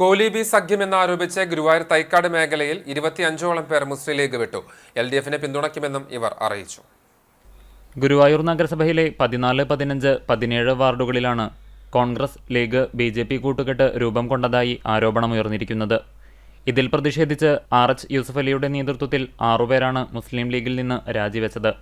കോലീബി സഖ്യമെന്നാരോപിച്ച് ഗുരുവായൂർ തൈക്കാട് മേഖലയിൽ ഇരുപത്തിയഞ്ചോളം പേർ മുസ്ലിം ലീഗ് വിട്ടു. എൽ ഡി എഫിനെ പിന്തുണയ്ക്കുമെന്നും ഇവർ അറിയിച്ചു. ഗുരുവായൂർ നഗരസഭയിലെ പതിനാല് പതിനഞ്ച് പതിനേഴ് വാർഡുകളിലാണ് Congress League B J P കൂട്ടുകെട്ട് രൂപം കൊണ്ടതായി ആരോപണമുയർന്നിരിക്കുന്നത്. ഇതിൽ പ്രതിഷേധിച്ച് ആർ എച്ച് യൂസഫ് അലിയുടെ നേതൃത്വത്തിൽ ആറുപേരാണ് മുസ്ലിം ലീഗിൽ നിന്ന് രാജിവെച്ചത്.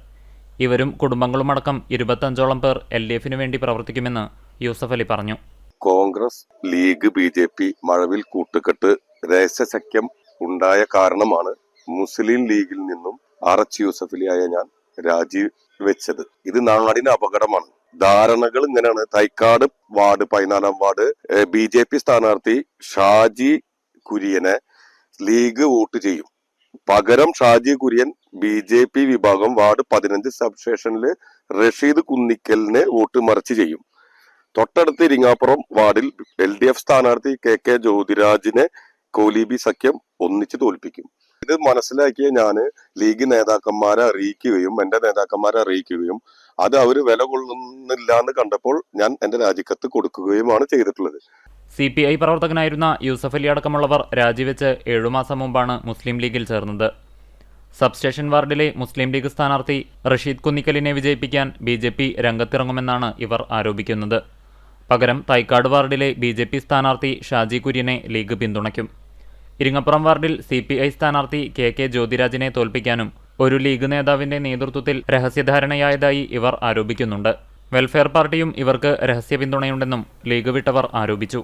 ഇവരും കുടുംബങ്ങളുമടക്കം ഇരുപത്തഞ്ചോളം പേർ എൽ ഡി എഫിനു വേണ്ടി പ്രവർത്തിക്കുമെന്ന് യൂസഫ് അലി പറഞ്ഞു. Congress League B J P മഴവിൽ കൂട്ടുകെട്ട് രഹസ്യസഖ്യം ഉണ്ടായ കാരണമാണ് മുസ്ലിം ലീഗിൽ നിന്നും ആർ എച്ച് യൂസഫിലിയായ ഞാൻ രാജിവെച്ചത്. ഇത് നാടിന് അപകടമാണ്. ധാരണകൾ ഇങ്ങനെയാണ്. തൈക്കാട് വാർഡ് പതിനാലാം വാർഡ് ബി ജെ പി സ്ഥാനാർത്ഥി ഷാജി കുര്യനെ ലീഗ് വോട്ട് ചെയ്യും. പകരം Shaji Kurian B J P വിഭാഗം വാർഡ് പതിനഞ്ച് സബ് സ്റ്റേഷനിൽ റഷീദ് കുന്നിക്കലിനെ വോട്ട് മറിച്ച് ചെയ്യും. തൊട്ടടുത്ത് ഇരിങ്ങാപ്പുറം വാർഡിൽ എൽ ഡി എഫ് സ്ഥാനാർത്ഥി കെ കെ ജ്യോതിരാജിനെ കോലീബി സഖ്യം ഒന്നിച്ച് തോൽപ്പിക്കും. ഇത് മനസ്സിലാക്കിയ ഞാൻ ലീഗ് നേതാക്കന്മാരെ അറിയിക്കുകയും എന്റെ നേതാക്കന്മാരെ അറിയിക്കുകയും അത് അവർ വില കൊള്ളുന്നില്ല എന്ന് കണ്ടപ്പോൾ ഞാൻ എന്റെ രാജിക്കത്ത് കൊടുക്കുകയുമാണ് ചെയ്തിട്ടുള്ളത്. സി പി ഐ പ്രവർത്തകനായിരുന്ന യൂസഫ് അലി അടക്കമുള്ളവർ രാജിവെച്ച് ഏഴുമാസം മുമ്പാണ് മുസ്ലിം ലീഗിൽ ചേർന്നത്. സബ്സ്റ്റേഷൻ വാർഡിലെ മുസ്ലിം ലീഗ് സ്ഥാനാർത്ഥി റഷീദ് കുന്നിക്കലിനെ വിജയിപ്പിക്കാൻ ബി ജെ പി രംഗത്തിറങ്ങുമെന്നാണ് ഇവർ ആരോപിക്കുന്നത്. പകരം തൈക്കാട് വാർഡിലെ ബി ജെ പി സ്ഥാനാർത്ഥി ഷാജി കുര്യനെ ലീഗ് പിന്തുണയ്ക്കും. ഇരിങ്ങപ്പുറം വാർഡിൽ സി പി ഐ സ്ഥാനാർത്ഥി കെ കെ ജ്യോതിരാജിനെ തോൽപ്പിക്കാനും ഒരു ലീഗ് നേതാവിന്റെ നേതൃത്വത്തിൽ രഹസ്യധാരണയായതായി ഇവർ ആരോപിക്കുന്നുണ്ട്. വെൽഫെയർ പാർട്ടിയും ഇവർക്ക് രഹസ്യ പിന്തുണയുണ്ടെന്നും ലീഗ് വിട്ടവർ ആരോപിച്ചു.